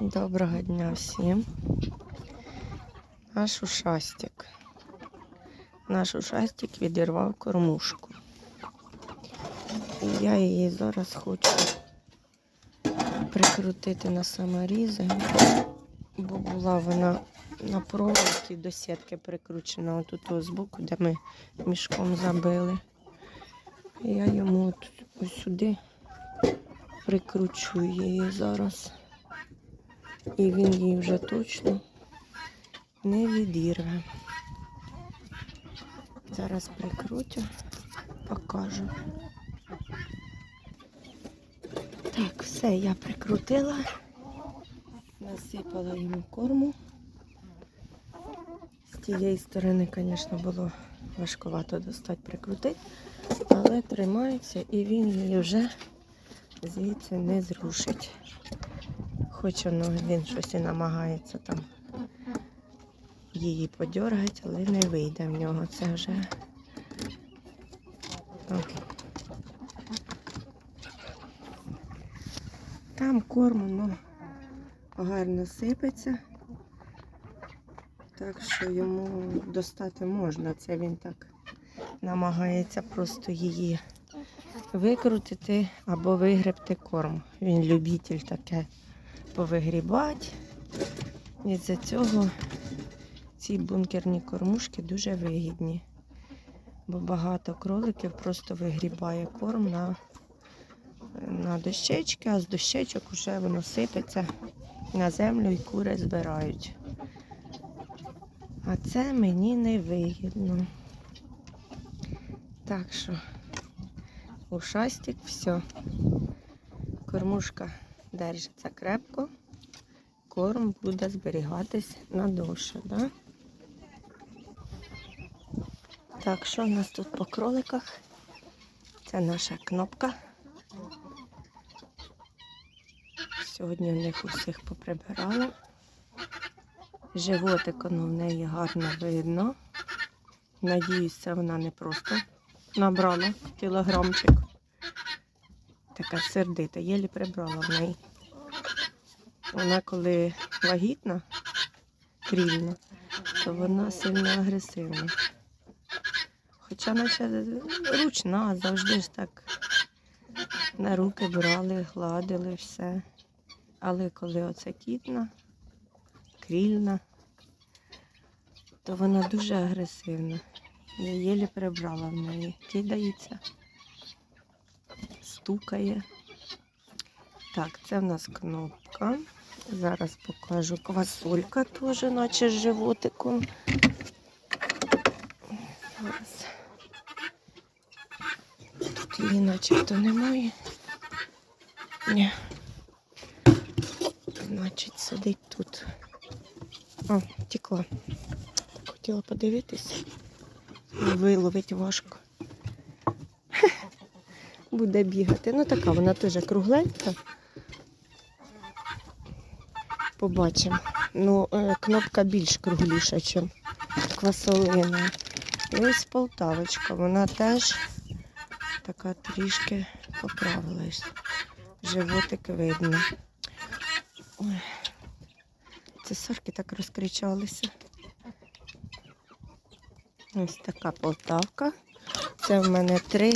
Доброго дня всім. Наш ушастик. Наш ушастик відірвав кормушку. Я її зараз хочу прикрутити на саморізи, бо була вона на проволоці до сітки прикручена отут ось збоку, де ми мішком забили. Я йому от ось сюди прикручу її зараз. І він її вже точно не відірве. Зараз прикрутю, покажу. Так, все, я прикрутила, насипала йому корму. З тієї сторони, звісно, було важкувато достати прикрутити, але тримається і він її вже звідси не зрушить. Хоч воно він щось і намагається там її подьоргати, але не вийде в нього. Це вже. Там корм воно гарно сипеться. Так що йому достати можна. Це він так намагається просто її викрутити або вигребти корм. Він любитель таке повигрібати. І з-за цього ці бункерні кормушки дуже вигідні. Бо багато кроликів просто вигрібає корм на, на дощечки, а з дощечок вже воно сипеться на землю і кури збирають. А це мені не вигідно. Так що ушастик, все. Кормушка держиться крепко, корм буде зберігатись надовше. Да? Так, що в нас тут по кроликах? Це наша кнопка. Сьогодні в них усіх поприбирала. Животик воно в неї гарно видно. Надіюсь, це вона не просто набрала кілограмчик. Така сердита, єлі прибрала в неї. Вона коли вагітна, крільна, то вона сильно агресивна. Хоча наче ручна, завжди ж так на руки брали, гладили все. Але коли оце кітна, крільна, то вона дуже агресивна. Я єлі прибрала в неї. Кидається, стукає. Так, це в нас кнопка. Зараз покажу квасолька теж, наче з животиком. Тут її начебто немає. Ні. Значить, сидить тут. О, текла. Так хотіла подивитися. Виловить важко. Буде бігати. Ну така, вона теж кругленька. Побачимо. Ну, е, кнопка більш кругліша, ніж квасолина. І ось полтавочка. Вона теж така трішки поправилась. Животик видно. Ой. Це сорки так розкричалися. Ось така полтавка. Це в мене три,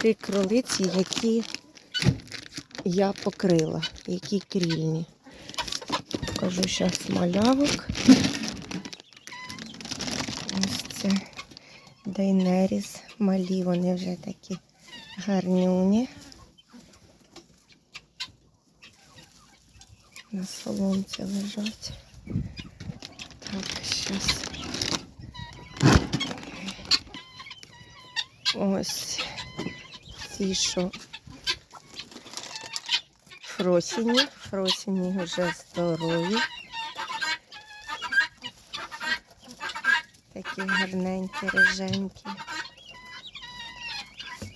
три кролиці, які я покрила, які крільні. Покажу зараз малявок. Ось це Дайнеріс. Малі, вони вже такі гарнюні. На соломці лежать. Так, зараз. Ось ці, що фросіні. Фросіні вже здорові. Такі гарненькі, риженькі.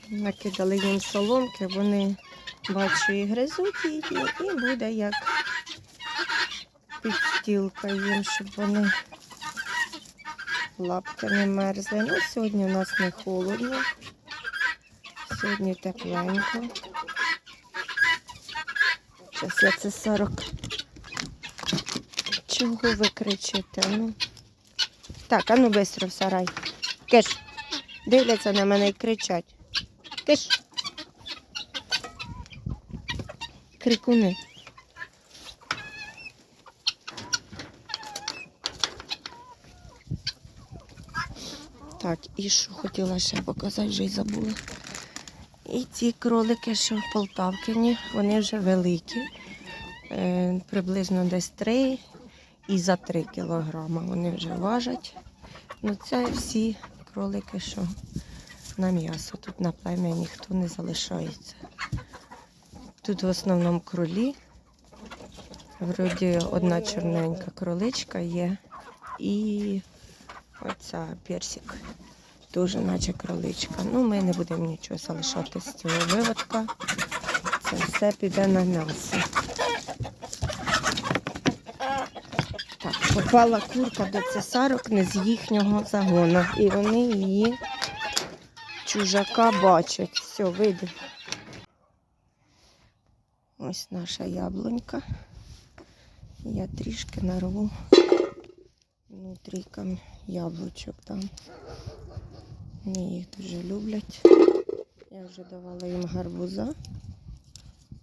Накидали їм соломки, вони бачу і гризуть її, і буде як підстілка їм, щоб вони лапки не мерзли. Ну, сьогодні у нас не холодно. Сьогодні тепленько. Зараз я це 40 Чого ви кричите? Ну? Так, а ну швидко в сарай. Киш, дивляться на мене і кричать. Киш. Крикуни. Так, і що хотіла ще показати, вже й забула. І ці кролики, що в Полтавкині, вони вже великі. Е, приблизно десь 3 і за 3 кілограма вони вже важать. Ну це всі кролики, що на м'ясо. Тут на плем'я ніхто не залишається. Тут в основному кролі. Вроді одна чорненька кроличка є. І оця персик. Дуже наче кроличка. Ну, ми не будемо нічого залишати з цього виводка. Це все піде на м'ясо. Так, попала курка до цесарок не з їхнього загону. І вони її чужака бачать. Все, вийде. Ось наша яблунька. Я трішки нарву внутрікам яблучок там. Вони їх дуже люблять. Я вже давала їм гарбуза.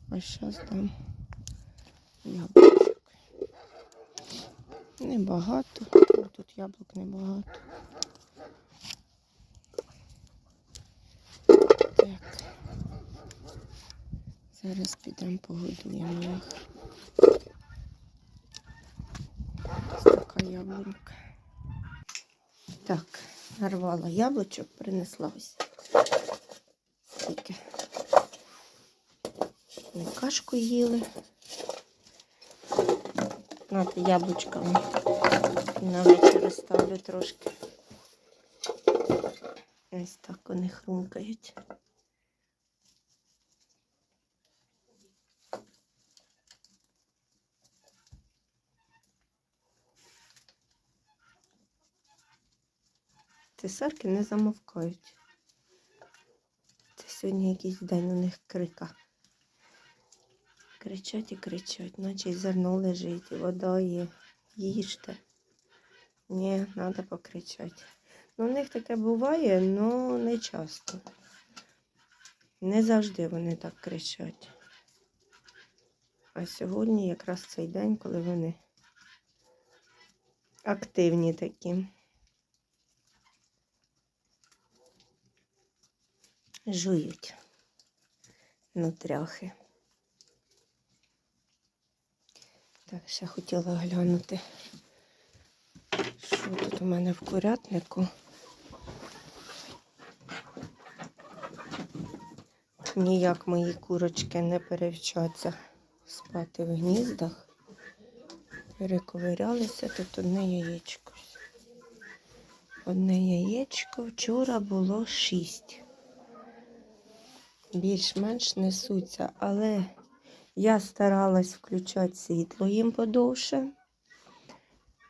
А зараз там яблучок. Небагато. Тут яблук небагато. Так. Зараз підемо погодуємо їх. Ось така яблунька. Так, нарвала яблучок, принесла ось. Скільки. Ми кашку їли. Над яблучками. На вечір ставлю трошки. Ось так вони хрумкають. Цесарки не замовкають. Це сьогодні якийсь день у них крика. Кричать і кричать, наче зерно лежить, і вода є. Їжте. Ні, треба покричати. Ну, у них таке буває, але не часто. Не завжди вони так кричать. А сьогодні якраз цей день, коли вони активні такі. Жують нутряхи. Так, ще хотіла глянути, що тут у мене в курятнику. Ніяк мої курочки не перевчаться спати в гніздах. Перековирялися тут одне яєчко. Одне яєчко вчора було шість. Більш-менш несуться, але я старалась включати світло їм подовше.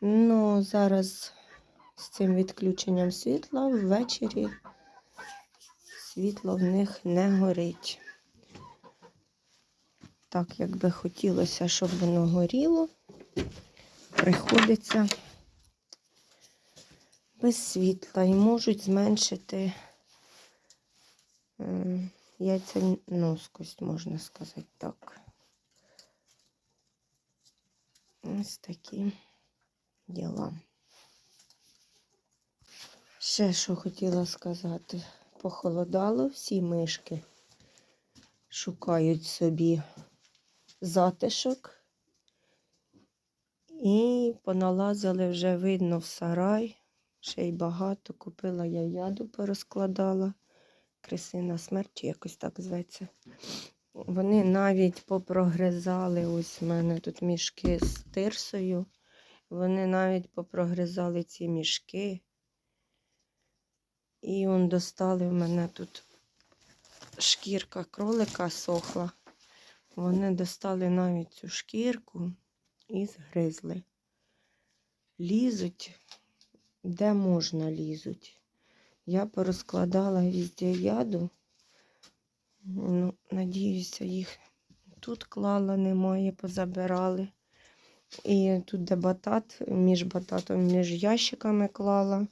Ну, зараз з цим відключенням світла ввечері світло в них не горить. Так, як би хотілося, щоб воно горіло, приходиться без світла і можуть зменшити м, яйценоскость, можна сказати так. Ось такі діла. Ще що хотіла сказати. Похолодало, всі мишки шукають собі затишок. І поналазили вже видно в сарай. Ще й багато. Купила я яду, порозкладала. Крисина смерть, чи якось так зветься. Вони навіть попрогризали, ось в мене тут мішки з тирсою. Вони навіть попрогризали ці мішки. І он достали в мене тут шкірка кролика сохла. Вони достали навіть цю шкірку і згризли. Лізуть, де можна лізуть. Я порозкладала везде яду. Ну, надіюся, їх тут клала немає, позабирали. І тут, де батат, між бататом, між ящиками клала.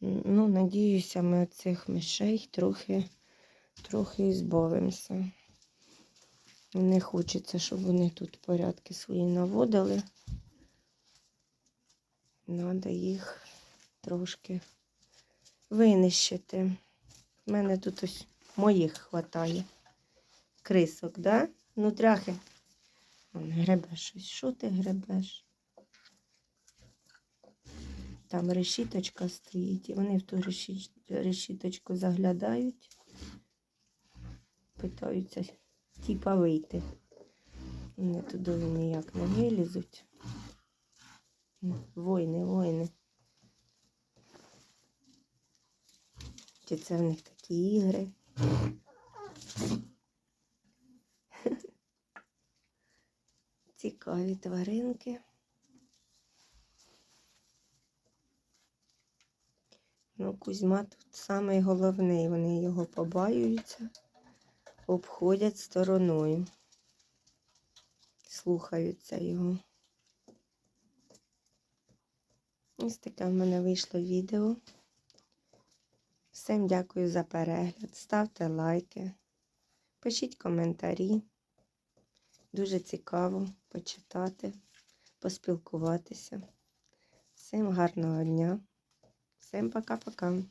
Ну, надіюся, ми від цих мишей трохи, трохи збавимося. Не хочеться, щоб вони тут порядки свої наводили. Надо їх трошки винищити. У мене тут ось моїх хватає. Крисок, да? Ну, тряхи. Он гребе щось. Що ти гребеш? Там решіточка стоїть, і вони в ту реші- решіточку заглядають, питаються, типа вийти. Вони туди ніяк не вилізуть. Войни, войни. Чи це в них такі ігри? Цікаві тваринки. Ну, Кузьма тут самий головний. Вони його побаюються, обходять стороною, слухаються його. Ось таке в мене вийшло відео. Всім дякую за перегляд. Ставте лайки, пишіть коментарі. Дуже цікаво почитати, поспілкуватися. Всім гарного дня. Всім пока-пока.